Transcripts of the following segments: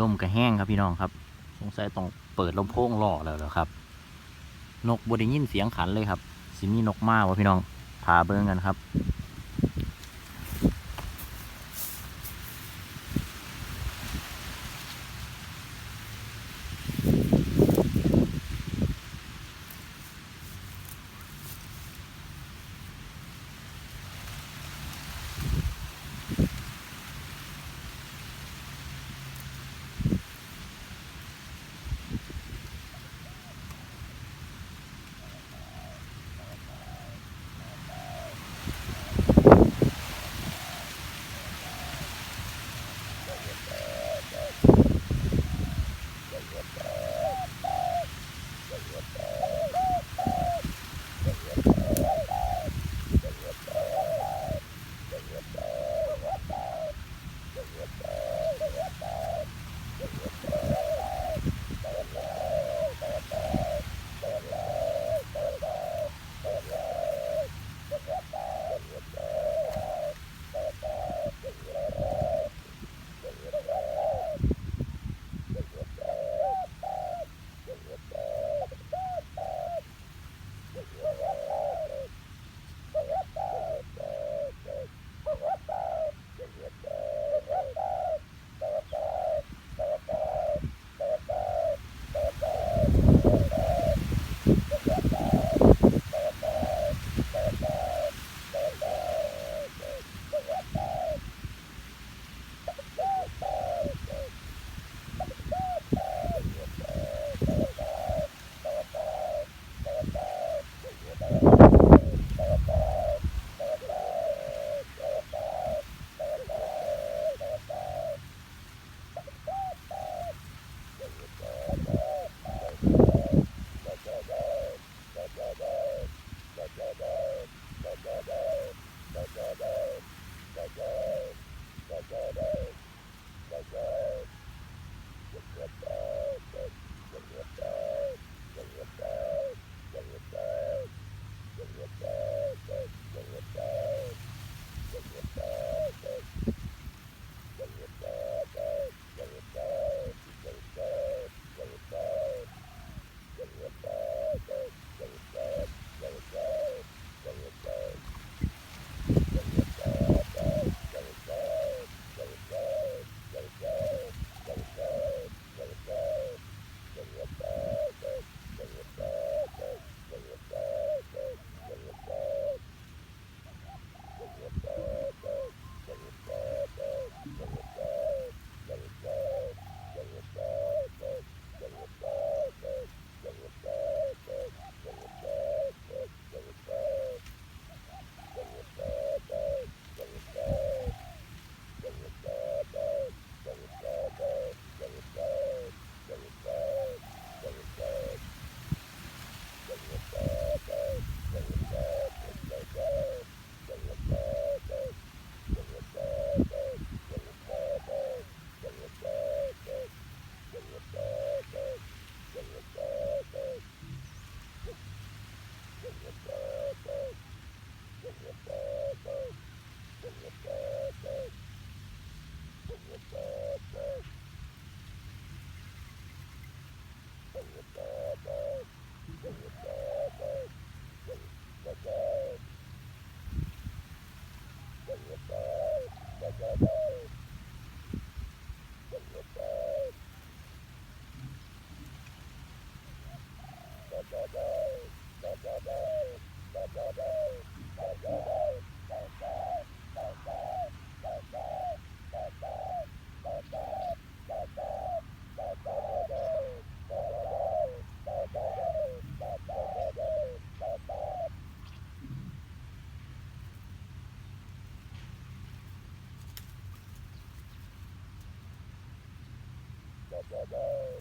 ลมกระแห้งครับพี่น้องครับ สงสัยต้องเปิดลำโพงหล่อแล้วเหรอครับ นกบได้ยินเสียงขันเลยครับสิมีนกมาวะพี่น้องพาเบิ้งกันครับ Bye-bye.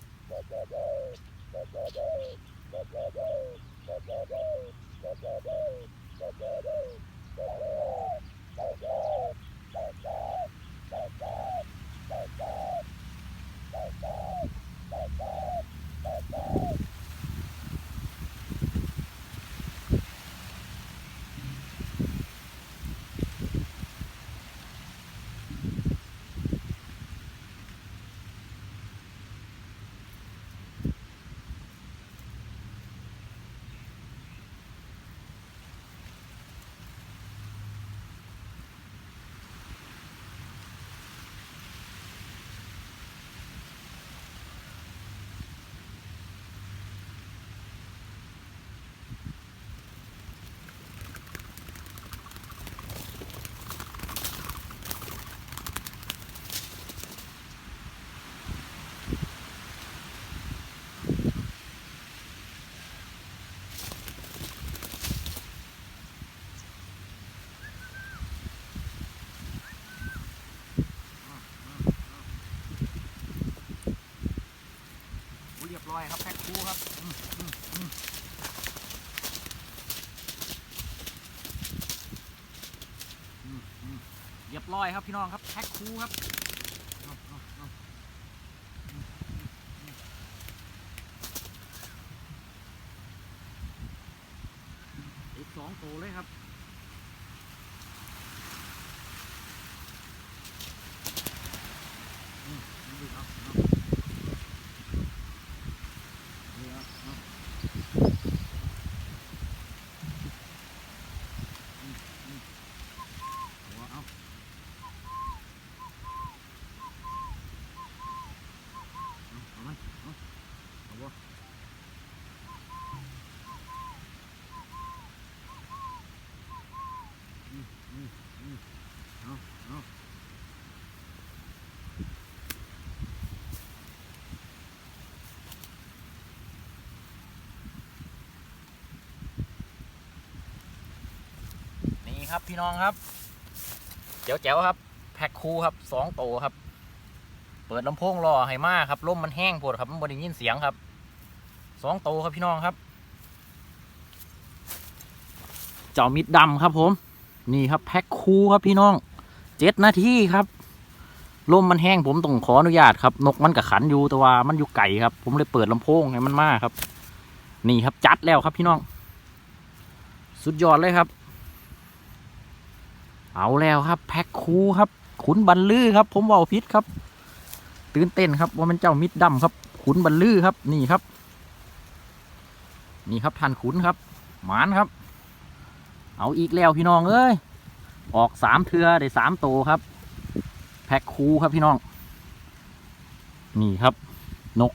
คูครับเรียบร้อยครับพี่น้องครับแพ็คคูครับอีกสองตัวเลยครับ อืมนี่เอาเอานี่เอาเอาอืมอืมเอาเอาเอาเอามันเอาเอาบ่อืมอืมอืมเอาเอา นี่ครับพี่น้องครับเจ๋วๆครับ แพ็คคูครับสองโตครับ เปิดลำโพงรอให้มาครับลมมันแห้งปวดครับมันบริยินเสียงครับสองโตครับพี่น้องครับ เจ้ามิดดำครับผม นี่ครับแพ็คคูครับพี่น้องเจ็ดนาทีครับลมมันแห้งผมต้องขออนุญาตครับ นกมันกับขันอยู่แต่ว่ามันอยู่ไก่ครับ ผมเลยเปิดลำโพงให้มันมากครับ นี่ครับจัดแล้วครับพี่น้อง สุดยอดเลยครับ เอาแล้วครับ แพ็คคูครับ ขุนบันลือครับ ผมว่าพิษครับ ตื่นเต้นครับว่ามันเจ้ามิดดำครับ ขุนบันลือครับนี่ครับ นี่ครับท่านขุนครับ หมานครับ เอาอีกแล้วพี่น้องเอ้ยออกสามเทือได้สามโตวครับ แพ็คคูครับพี่น้อง นี่ครับ นก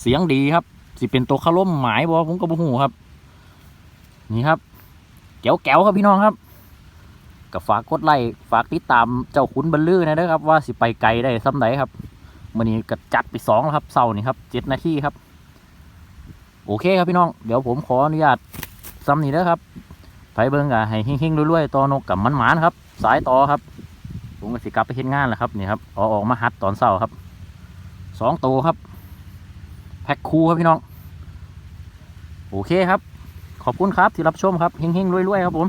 เสียงดีครับ สิเป็นตัวขล่มหมายบอผมก็บ่หูครับ นี่ครับแก้วแก้วครับพี่น้องครับ ก็ฝากกดไลค์ฝากติดตามเจ้าขุนบรรลือนะเด้อครับว่าสิไปไกลได้ซ้ำไหนครับมื่อนี้ก็จัดไปสองแล้วครับเสาร์นี่ครับเจ็ดนาทีครับ โอเคครับพี่น้อง เดี๋ยวผมขออนุญาตซ้ำนี่เด้อครับไปเบิ้งกะให้เฮงๆรวยๆต่อนกกับมันหมานครับ สายต่อครับ ผมก็สิกลับไปเฮ็ดงานแหละครับนี่ครับอออกมาหัดตอนเสาร์ครับสองตัวครับ แพ็คคูครับพี่น้อง โอเคครับ ขอบคุณครับที่รับชมครับเฮงๆรวยๆครับผม